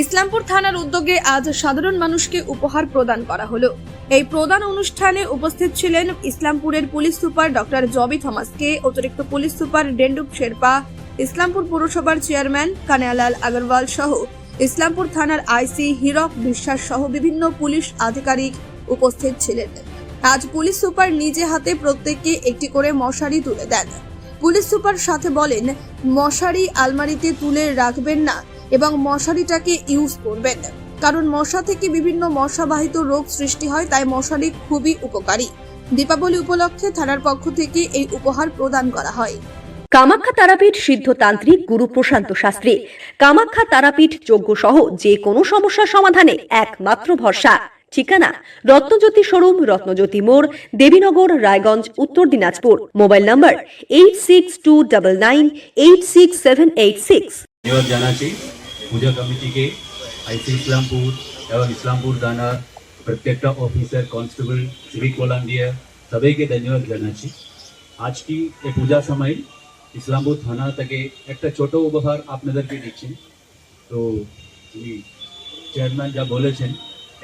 ইসলামপুর থানার উদ্যোগে আজ সাধারণ মানুষকে উপহার প্রদান করা হলো। এই প্রদান অনুষ্ঠানে উপস্থিত ছিলেন ইসলামপুরের পুলিশ সুপার ডক্টর জবি থমাসকে, অতিরিক্ত পুলিশ সুপার ডেন্ডুপ শেরপা, ইসলামপুর পৌরসভার চেয়ারম্যান কানায়ালাল আগরওয়াল সহ ইসলামপুর থানার আইসি হীরক বিশ্বাস সহ বিভিন্ন পুলিশ আধিকারিক উপস্থিত ছিলেন। আজ পুলিশ সুপার নিজে হাতে প্রত্যেককে একটি করে মশারি তুলে দেন। পুলিশ সুপার সাথে বলেন, মশারি আলমারিতে তুলে রাখবেন না এবং মশারিটাকে ইউজ করবেন। কারণ মশা থেকে বিভিন্ন মশাবাহিত রোগ সৃষ্টি হয়, তাই মশারি খুবই উপকারী। দীপাবলি উপলক্ষে থানার পক্ষ থেকে এই উপহার প্রদান করা হয়। কামাখ্যা তারাপীঠ সিদ্ধতান্ত্রিক গুরু প্রশান্ত শাস্ত্রী। কামাখ্যা তারাপীঠ যজ্ঞ সহ যে কোনো সমস্যার সমাধানে একমাত্র ভরসা। ঠিকানা রত্নজ্যোতি শোরুম, রত্নজ্যোতি মোড়, Debinagar, Raiganj, Uttar Dinajpur. Mobile number eight six two double nine eight six seven eight six ধন্যবাদ জানাচ্ছি পূজা কমিটিকে ইসলামপুর এবং ইসলামপুর থানার প্রত্যেকটা অফিসার, কনস্টেবল সিভিক ভলান্টিয়ার সবাইকে ধন্যবাদ জানাচ্ছি। আজকে এই পূজার সময় ইসলামপুর থানা থেকে একটা ছোট উপহার আপনাদেরকে দিচ্ছি। তো চেয়ারম্যান যা বলেছেন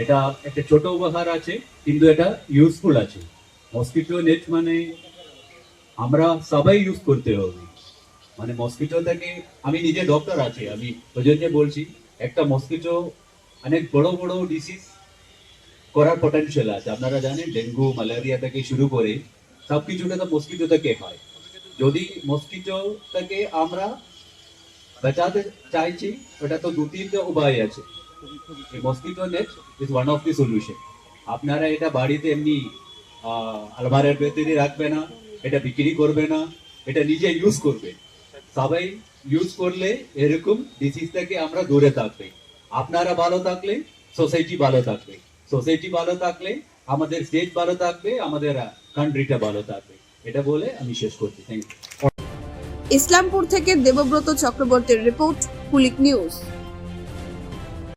এটা একটা ছোট উপহার আছে, কিন্তু এটা ইউজফুল আছে। মসকিটো নেট মানে আমরা সবাই ইউজ করতে হবে। মানে মসকিটো থেকে আমি নিজে ডক্টর আছি, আমি ওই জন্য বলছি, একটা মসকিটো অনেক বড় বড় ডিসিজ করার পটেনশিয়াল আছে। আপনারা জানেন, ডেঙ্গু ম্যালেরিয়া থেকে শুরু করে সব কিছুটা তো মসকিটো থেকে হয়। যদি মসকিটো থেকে আমরা বাঁচাতে চাইছি, ওটা তো দু তিনটে উপায় আছে। Mosquito net is one of the solution আপনারা এটা বাড়িতে এমনি আলমারের ভেতরে রাখবে না, এটা বিক্রি করবে না, এটা নিজে ইউজ করবে। সবাই ইউজ করলে এরকম ডিসিজ থেকে আমরা দূরে থাকবে। আপনারা ভালো থাকলে সোসাইটি ভালো থাকবে। সোসাইটি ভালো থাকলে, আমাদের স্টেট ভালো থাকবে, আমাদের কান্ট্রিটা ভালো থাকবে। এটা বলে আমি শেষ করছি। থ্যাংক ইউ ইসলামপুর থেকে দেবব্রত চক্রবর্তীর রিপোর্ট, কুলিক নিউজ।